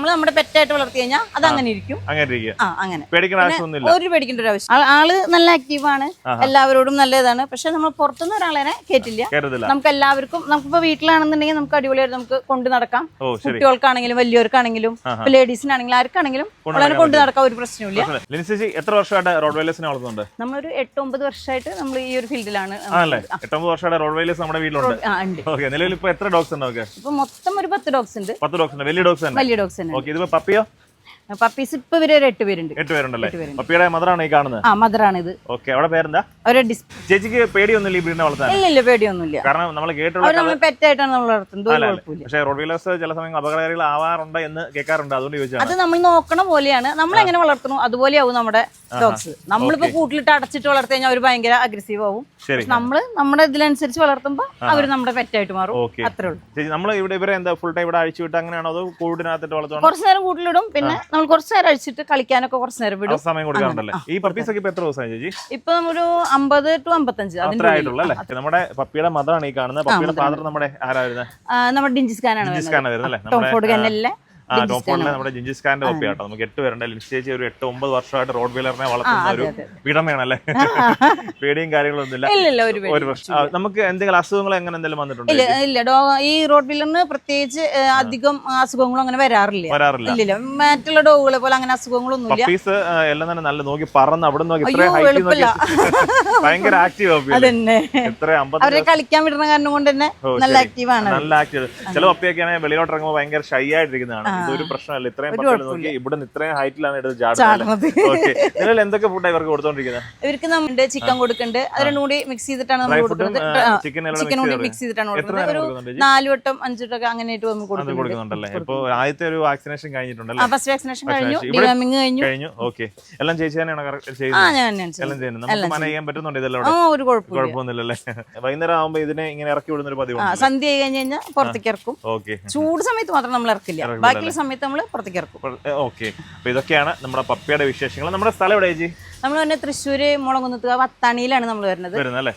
നമ്മൾ നമ്മുടെ പെറ്റായിട്ട് വളർത്തി കഴിഞ്ഞാൽ അത് അങ്ങനെ ഇരിക്കും. അങ്ങനെ ആ അങ്ങനെ. പേടിക്കേണ്ട ആവശ്യമൊന്നുമില്ല. ഒരു പേടിക്കേണ്ട ഒരു ആവശ്യം ആൾ നല്ല ആക്റ്റീവാണ് എല്ലാവരോടും നല്ലതാണ്. പക്ഷെ നമ്മൾ പുറത്തുനിന്ന് ഒരാളെ കേട്ടില്ല നമുക്ക് എല്ലാവർക്കും നമുക്കിപ്പോ വീട്ടിലാണെന്നുണ്ടെങ്കിൽ നമുക്ക് അടിപൊളിയായിട്ട് നമുക്ക് കൊണ്ടു നടക്കാം. കുട്ടികൾക്കാണെങ്കിലും വലിയവർക്കാണെങ്കിലും ലേഡീസിനാണെങ്കിലും ആർക്കാണെങ്കിലും വളരെ കൊണ്ടു നടക്കാൻ ഒരു പ്രശ്നമില്ല. എത്ര വർഷമായിട്ട് റോഡ് വൈലേഴ്സിനെ വളർത്തുന്നുണ്ട്? നമ്മളൊരു എട്ട് ഒമ്പത് വർഷമായിട്ട് നമ്മൾ ഈ ഒരു ഫീൽഡിലാണ്. എട്ടൊമ്പത് വർഷമായിട്ട് റോഡ് വൈലേഴ്സ് നമ്മുടെ വീട്ടിലുണ്ട്. ഉണ്ട്. നിലവിൽ ഇപ്പൊ എത്ര ഡോഗ്സ് ഉണ്ട് ഇപ്പൊ മൊത്തം ഒരു പത്ത് ഡോഗ്സ് ഉണ്ട്. പത്ത് ഡോഗ്സ് ഉണ്ട്. വലിയ ഡോഗ്സ് ആണ് വലിയ ഡോഗ്സ് തന്നെ. O kidnap papillo. പപ്പീസ് ഇപ്പൊ ഇവർ ഒരു എട്ട് പേരുണ്ട്. എട്ട് പേരുണ്ടല്ലേ? പപ്പിയുടെ മദറാണ് ഈ കാണുന്നത്? ആ മദറാണ് ഇത് ഓക്കെ അവിടെ പേരെന്താ? ഒരു ചേച്ചിക്ക് പേടിയൊന്നുമില്ല ഈ ബ്രീഡിനെ വളർത്താൻ? ഇല്ല ഇല്ല പേടിയൊന്നുമില്ല. കാരണം നമ്മൾ കേട്ടുള്ള നമ്മൾ പെറ്റായിട്ടാണ് നമ്മൾ വളർത്തുന്നത്. പക്ഷേ റോഡ് വീലേഴ്സ് ചില സമയം അപകടകാരികൾ ആവാറുണ്ട് എന്ന് കേൾക്കാറുണ്ട്. അതുകൊണ്ട് ചോദിച്ചാൽ അത് നമ്മൾ നോക്കണ പോലെയാണ്. നമ്മൾ എങ്ങനെ വളർത്തുന്നു? അതുപോലെയാവും നമ്മുടെ ഡോഗ്സ് നമ്മളിപ്പോ കൂട്ടിലിട്ട് അടച്ചിട്ട് വളർത്തി കഴിഞ്ഞാൽ അവർ ഭയങ്കര അഗ്രസീവ് ആവും. നമ്മൾ നമ്മുടെ ഇതിനനുസരിച്ച് വളർത്തുമ്പോൾ അവർ നമ്മുടെ പെറ്റായിട്ട് മാറും. അത്രേ ഉള്ളൂ. നമ്മൾ ഇവിടെ ഇവരെ എന്താ ഫുൾ ടൈം ഇവിടെ അഴിച്ചു വിട്ട് അങ്ങനെയാണോ? അതോ കൂടിനകത്തിട്ട് വളർത്തുന്നത് കുറച്ച് നേരം കൂട്ടിലിടും. പിന്നെ കുറച്ച് നേരം അഴിച്ചിട്ട് കളിക്കാനൊക്കെ കുറച്ച് നേരം വിടും. സമയം കൊടുക്കാറുണ്ടല്ലേ ഈ പപ്പീസ് ഒക്കെ ഇപ്പൊ എത്ര ദിവസമായി ചേച്ചി? ഇപ്പൊ നമ്മളൊരു അമ്പത് ടു അമ്പത്തഞ്ച്. നമ്മുടെ പപ്പിയുടെ മദറാണ് ഈ കാണുന്നത്. പപ്പിയുടെ ഫാദർ നമ്മുടെ ആരായിരുന്നു നമ്മുടെ ഡിഞ്ചിസ് ഖാനാണ് വരുന്നത്. അല്ലേ? ടോം ഫോർഡ് ടോപ്പോളിലെ നമ്മുടെ ജിഞ്ചിസ് ഖാന്റെ ആട്ടോ. നമുക്ക് എട്ട് പേരുണ്ട്. ലിൻസ് ചേച്ചി ഒരു എട്ട് ഒമ്പത് വർഷമായിട്ട് റോഡ് വീലറിനെ വളർത്തുന്ന ഒരു വീടമയാണല്ലേ പേടിയും കാര്യങ്ങളൊന്നും ഇല്ല ഇല്ല ഇല്ല. ഒരു ആ, നമുക്ക് എന്തെങ്കിലും അസുഖങ്ങൾ എങ്ങനെ എന്തെങ്കിലും വന്നിട്ടുണ്ട്? ഇല്ല ഇല്ല. ഈ റോഡ് വീലറിന് പ്രത്യേകിച്ച് അധികം അസുഖങ്ങളും അങ്ങനെ വരാറില്ല. വരാറില്ല. ഇല്ലില്ല മറ്റുള്ള ഡോഗുകളെ പോലെ അങ്ങനെ അസുഖങ്ങളൊന്നും ഇല്ല പപ്പീസ് എല്ലാം തന്നെ നല്ല നോക്കി പറന്ന് അവിടെ നോക്കി ഇത്ര അയ്യോ, ഹൈറ്റ് നോക്കി ഭയങ്കര ആക്റ്റീവ് അതന്നെ. എത്ര അമ്പത് അവരെ കളിക്കാൻ വിടുന്ന കാരണം കൊണ്ട് തന്നെ നല്ല. ആക്റ്റീവ് ആണ്. നല്ല ആക്റ്റീവ് ചില പപ്പിയൊക്കെ ആണെങ്കിൽ വെളിയിലോട്ട് ഇറങ്ങുമ്പോൾ ഭയങ്കര ഷൈ ആയിട്ടിരിക്കുന്നതാണ്. ഇതൊരു പ്രശ്നമല്ല? ഇത്രയും പപ്പികൾ നോക്കി ഇവിടെ നിന്ന് ഇത്രയും ഹൈറ്റിലാണ് എടുത്ത് ചാടുന്നത്. ഓക്കെ. നിങ്ങൾ എന്തൊക്കെ ഫുഡാണ് ഇവർക്ക് കൊടുത്തോണ്ടിരിക്കുന്നത് ഇവർക്ക് നമ്മുടെ ചിക്കൻ കൊടുക്കുന്നുണ്ട് അത് രണ്ടും കൂടി മിക്സ് ചെയ്തിട്ടാണ് നമ്മൾ കൊടുക്കുന്നത്. ചിക്കൻ കൂടി മിക്സ് ചെയ്തിട്ടാണ് കൊടുക്കുന്നത്. ഒരു നാല് വട്ടം അഞ്ചു വട്ടം അങ്ങനെ ആയിട്ട് നമ്മൾ കൊടുക്കുന്നുണ്ടല്ലേ? ഇപ്പൊ ആദ്യത്തെ ഒരു വാക്സിനേഷൻ കഴിഞ്ഞിട്ടുണ്ടല്ലേ ഫസ്റ്റ് വാക്സിനേഷൻ കഴിഞ്ഞു. Vaccination. കഴിഞ്ഞു. കഴിഞ്ഞു. ഓക്കെ. എല്ലാം ചേച്ചി തന്നെയാണ് ചെയ്യുന്നത് എല്ലാം ചെയ്യുന്നത്. നമുക്ക് മനേജ് ചെയ്യാൻ പറ്റുന്നുണ്ട് ഇതെല്ലാം ഒരു കുഴപ്പമൊന്നുമില്ലല്ലേ? വൈകുന്നേരം ആകുമ്പോ ഇതിനെ ഇങ്ങനെ ഇറക്കി വിടുന്ന ഒരു ആ പതിവുണ്ട് സന്ധ്യ കഴിഞ്ഞ് കഴിഞ്ഞാൽ പുറത്തേക്ക് ഇറക്കും. ഓക്കെ. ചൂട് സമയത്ത് മാത്രം നമ്മൾ ഇറക്കില്ല. ഇറക്കില്ല ബാക്കിയുള്ള സമയത്ത് നമ്മൾ പുറത്തേക്ക് ഇറക്കും. ഓക്കെ. അപ്പൊ ഇതൊക്കെയാണ് നമ്മുടെ പപ്പിയുടെ വിശേഷങ്ങൾ. നമ്മുടെ സ്ഥലം എവിടെ ചേച്ചി നമ്മൾ തന്നെ തൃശ്ശൂര് മുളകുന്നത്തുക വത്താണിയിലാണ് നമ്മൾ വരുന്നത്. വരുന്നത് അല്ലേ?